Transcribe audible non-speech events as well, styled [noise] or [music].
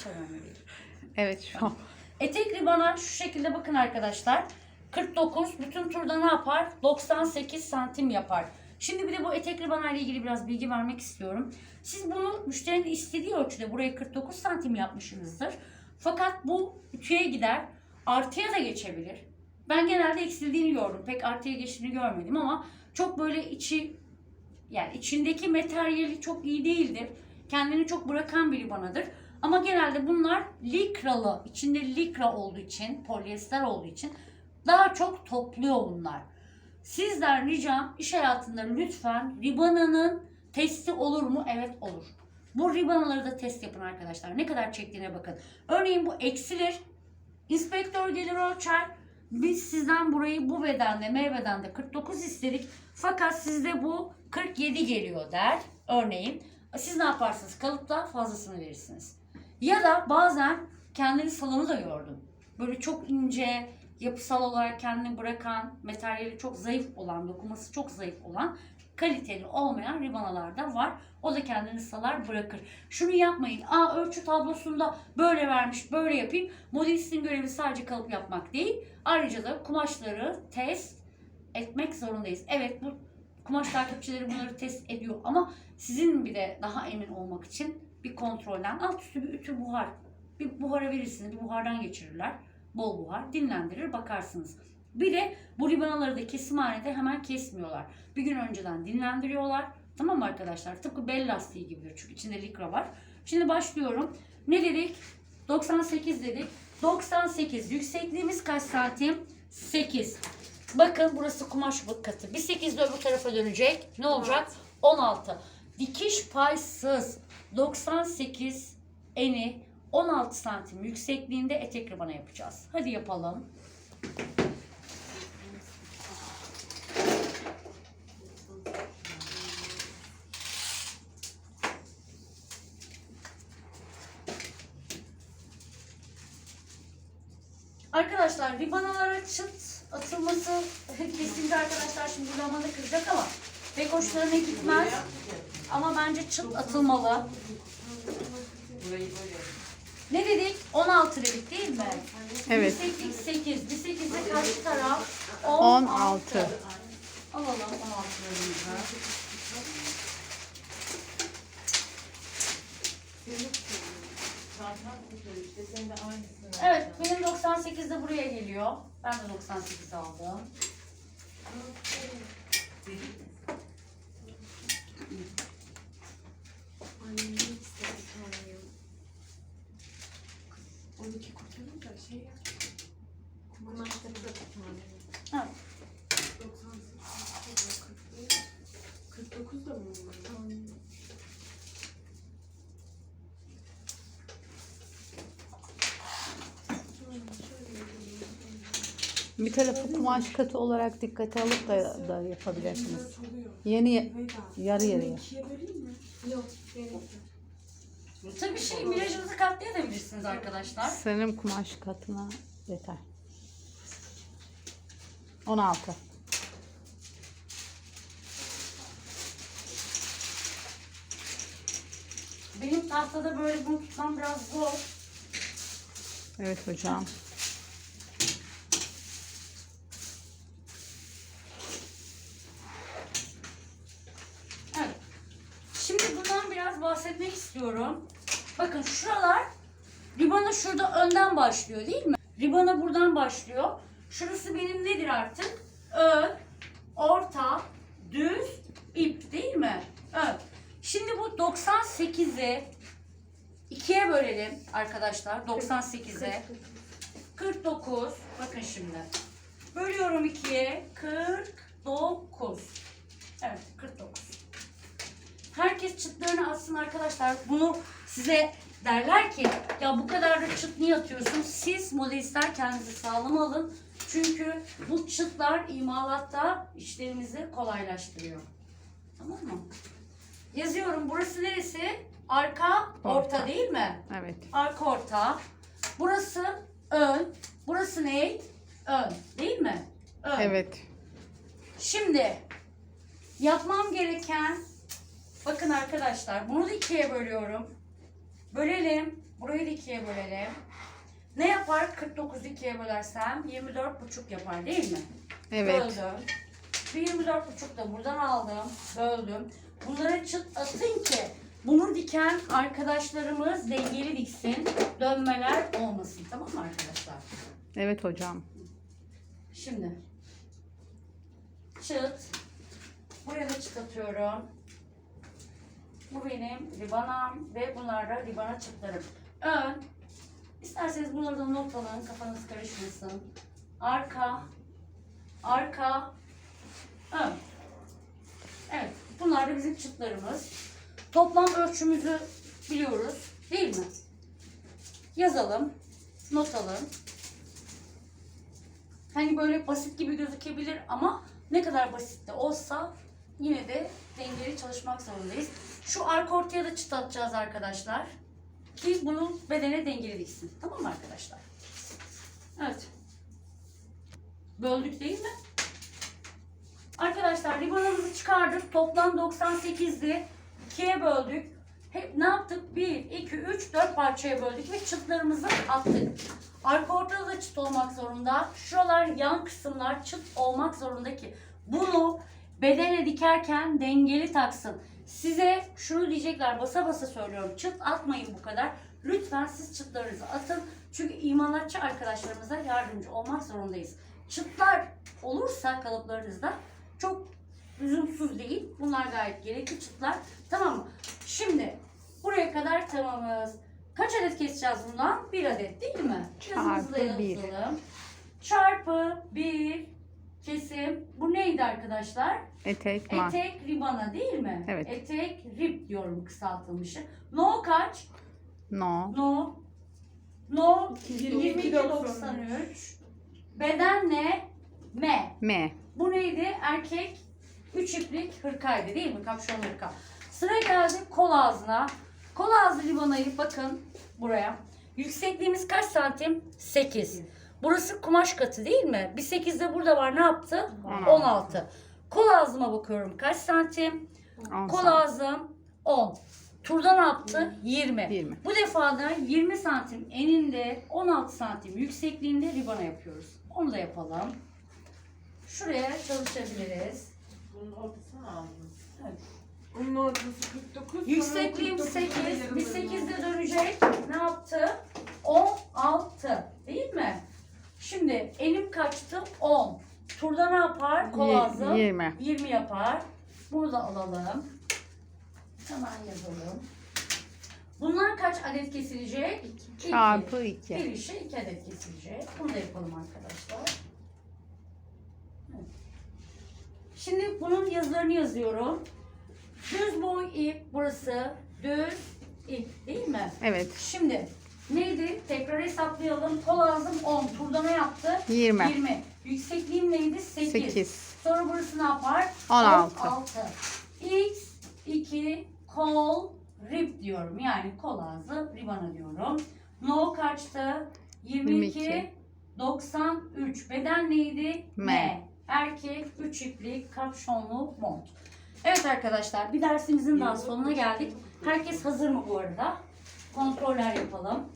hiç önemli değil. Evet şu an. Etek ribana şu şekilde bakın arkadaşlar. 49 bütün turda ne yapar? 98 santim yapar. Şimdi bir de bu etek ribana ile ilgili biraz bilgi vermek istiyorum. Siz bunu müşterinin istediği ölçüde buraya 49 santim yapmışsınızdır. Fakat bu ütüye gider. Artıya da geçebilir. Ben genelde eksildiğini gördüm. Pek artıya geçtiğini görmedim ama çok böyle içi yani içindeki materyali çok iyi değildir. Kendini çok bırakan bir ribanadır. Ama genelde bunlar likralı, içinde likra olduğu için, polyester olduğu için daha çok topluyor bunlar. Sizden ricam iş hayatında lütfen ribananın testi olur mu? Evet olur. Bu ribanaları da test yapın arkadaşlar. Ne kadar çektiğine bakın. Örneğin bu eksilir. İnspektör gelir ölçer. Biz sizden burayı bu bedende, M bedende 49 istedik. Fakat sizde bu 47 geliyor der. Örneğin. Siz ne yaparsınız? Kalıpta fazlasını verirsiniz. Ya da bazen kendini salonu da gördüm. Böyle çok ince, yapısal olarak kendini bırakan, materyali çok zayıf olan, dokuması çok zayıf olan, kaliteli olmayan ribanalar da var. O da kendini salar bırakır. Şunu yapmayın. Aa ölçü tablosunda böyle vermiş, böyle yapayım. Modelistin görevi sadece kalıp yapmak değil. Ayrıca da kumaşları test etmek zorundayız. Evet bu kumaş takipçileri bunları test ediyor ama sizin bir de daha emin olmak için bir kontrolden alt üstü bir ütü buhar. Bir buhara verirsiniz, bir buhardan geçirirler. Bol buhar, dinlendirir, bakarsınız. Bir de bu ribanaları da kesimhanede hemen kesmiyorlar. Bir gün önceden dinlendiriyorlar. Tamam mı arkadaşlar? Tıpkı bel lastiği gibidir çünkü içinde likra var. Şimdi başlıyorum. Ne dedik? 98 dedik. 98. Yüksekliğimiz kaç santim? 8. Bakın burası kumaş katı. Bir 8 de öbür tarafa dönecek. Ne olacak? 16. Dikiş paysız 98 eni 16 santim yüksekliğinde etek ribana yapacağız. Hadi yapalım. Arkadaşlar ribanalara çıt atılması [laughs] kesinlikle arkadaşlar şimdi zamanı kıracak ama pek hoşlarına gitmez. Ama bence çıt atılmalı. Ne dedik? 16 dedik değil mi? Evet. 8, 8. Bir 8'de karşı taraf 16. Alalım 16'larımızı. Evet benim 98 de buraya geliyor. Ben de 98 aldım. Evet. Bir tarafı kumaş katı olarak dikkate alıp da, da yapabilirsiniz. Yeni yarı yarıya. Yok. Tabii şey mirajınızı katlayabilirsiniz arkadaşlar. Sanırım kumaş katına yeter. 16. Benim tahtada böyle bunu tutmam biraz zor. Evet hocam. Evet. Şimdi bundan bahsetmek istiyorum. Bakın şuralar ribana şurada önden başlıyor değil mi? Ribana buradan başlıyor. Şurası benim nedir artık? Ön, orta, düz, ip değil mi? Ön. Şimdi bu 98'i ikiye bölelim arkadaşlar. 98'e. 49. Bakın şimdi. Bölüyorum ikiye. 49. Evet 49. Herkes çıtlarını atsın arkadaşlar. Bunu size derler ki ya bu kadar da çıt niye atıyorsun? Siz modelistler kendinizi sağlam alın. Çünkü bu çıtlar imalatta işlerimizi kolaylaştırıyor. Tamam mı? Yazıyorum. Burası neresi? Arka, orta, Orta. değil mi? Evet. Arka orta. Burası ön. Burası ne? Ön. Değil mi? Ön. Evet. Şimdi yapmam gereken bakın arkadaşlar bunu da ikiye bölüyorum. Bölelim. Burayı da ikiye bölelim. Ne yapar 49 ikiye bölersem 24 buçuk yapar değil mi? Evet. Böldüm. Bir 24 buçuk da buradan aldım. Böldüm. Bunları çıt atın ki bunu diken arkadaşlarımız dengeli diksin. Dönmeler olmasın. Tamam mı arkadaşlar? Evet hocam. Şimdi çıt. Buraya da çıt atıyorum. Bu benim ribanam ve bunlar da ribana çıtlarım. Ön. İsterseniz bunları da not alın. Kafanız karışmasın. Arka. Arka. Ön. Evet. Bunlar da bizim çıtlarımız. Toplam ölçümüzü biliyoruz. Değil mi? Yazalım. Not alın. Hani böyle basit gibi gözükebilir ama ne kadar basit de olsa yine de dengeli çalışmak zorundayız. Şu arka ortaya da çıt atacağız arkadaşlar. Ki bunu bedene dengeli diksin. Tamam mı arkadaşlar? Evet. Böldük değil mi? Arkadaşlar ribanımızı çıkardık. Toplam 98'di. 2'ye böldük. Hep ne yaptık? 1, 2, 3, 4 parçaya böldük ve çıtlarımızı attık. Arka ortada da çıt olmak zorunda. Şuralar yan kısımlar çıt olmak zorunda ki bunu bedene dikerken dengeli taksın. Size şunu diyecekler basa basa söylüyorum. Çıt atmayın bu kadar. Lütfen siz çıtlarınızı atın. Çünkü imalatçı arkadaşlarımıza yardımcı olmak zorundayız. Çıtlar olursa kalıplarınızda çok lüzumsuz değil. Bunlar gayet gerekli çıtlar. Tamam mı? Şimdi buraya kadar tamamız. Kaç adet keseceğiz bundan? Bir adet değil mi? Yazımızı da Çarpı bir. Çarpı bir kesim. Bu neydi arkadaşlar? Etek man. Etek ribana değil mi? Evet. Etek rib diyorum kısaltılmışı. No kaç? No. No. No 22.93. 22.93. Beden ne? Me. Me. Bu neydi? Erkek 3 iplik hırkaydı değil mi? Kapşon hırka. Sıra geldi kol ağzına. Kol ağzı ribanayı bakın buraya. Yüksekliğimiz kaç santim? 8. Burası kumaş katı değil mi? Bir 8 de burada var. Ne yaptı? 16. 16. Kol ağzıma bakıyorum. Kaç santim? Kol ağzım 10. Turda ne yaptı? 20. 20. Bu defa da 20 santim eninde 16 santim yüksekliğinde ribana yapıyoruz. Onu da yapalım. Şuraya çalışabiliriz. Bunun ortasını mı aldın? Evet. Onun ortası 49. Yüksekliğim sonra 8. 49 Bir 8 de dönecek. Ne yaptı? 16. Değil mi? Şimdi elim kaçtı? 10. Turda ne yapar? Kol Yi- ağzı 20. 20 yapar. Burada alalım. Hemen yazalım. Bunlar kaç adet kesilecek? İki. Çarpı Bir 2. işe iki adet kesilecek. Bunu da yapalım arkadaşlar. Evet. Şimdi bunun yazılarını yazıyorum. Düz boy ip burası. Düz ip değil mi? Evet. Şimdi neydi? Tekrar hesaplayalım. Kol ağzım 10. Turda ne yaptı? 20. 20. Yüksekliğim neydi? 8. 8. Sonra burası ne yapar? 16. 16. X 2 kol rib diyorum. Yani kol ağzı ribana diyorum. No kaçtı? 22. 22. 93. Beden neydi? M. Erkek 3 iplik kapşonlu mont. Evet arkadaşlar bir dersimizin daha sonuna geldik. Herkes hazır mı bu arada? Kontroller yapalım.